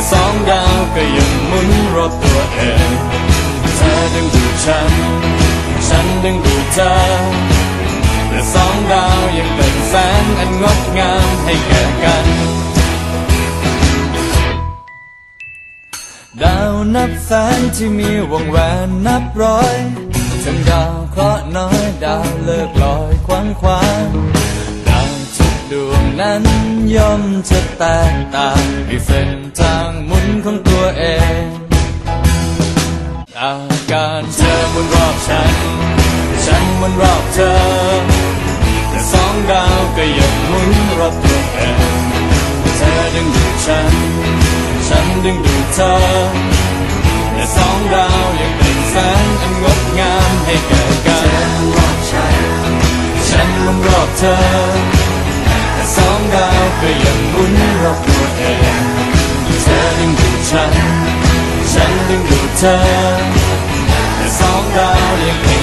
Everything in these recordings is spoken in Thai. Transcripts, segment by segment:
แต่สองดาวก็ยังหมุนรอบตัวเองเธอดึงดูดฉัน ฉันดึงดูดเธอแต่สองดาวยังเป็นแสงอันงดงามให้แก่กัน ดาวนับแสนที่มีวงแหวนนับร้อยทั้งดาวเคราะห์น้อยดาวเลิกลอยควันควางดาวทุกดวง นั้นย่อมจะแตกต่างในเส้นทางหมุนของตัวเอง อาการเธอหมุนรอบฉันฉันหมุนรอบเธอ แต่สองดาวก็ยังหมุนรอบตัวเองเธอดึงดูดฉัน ฉันดึงดูดเธอ แต่สองดาวยังเป็นแสงอันงดงามให้แก่กัน ฉันหมุนรอบเธอ สองดาวก็ยังหมุนรอบตัวเองเธอดึงดูดฉัน ฉันดึงดูดเธอแต่สองดาวยังเป็น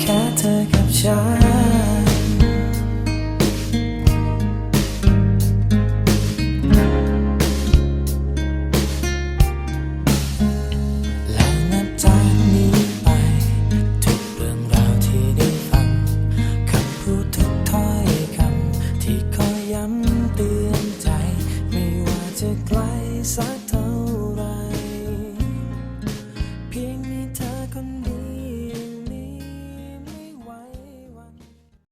แค่เธอกับฉัน และนับจากนี้ไป ทุกเรื่องราวที่ได้ฟังคำพูดทุกถ้อยคำที่คอยย้ำเตือนใจ ไม่ว่าจะไกลสัก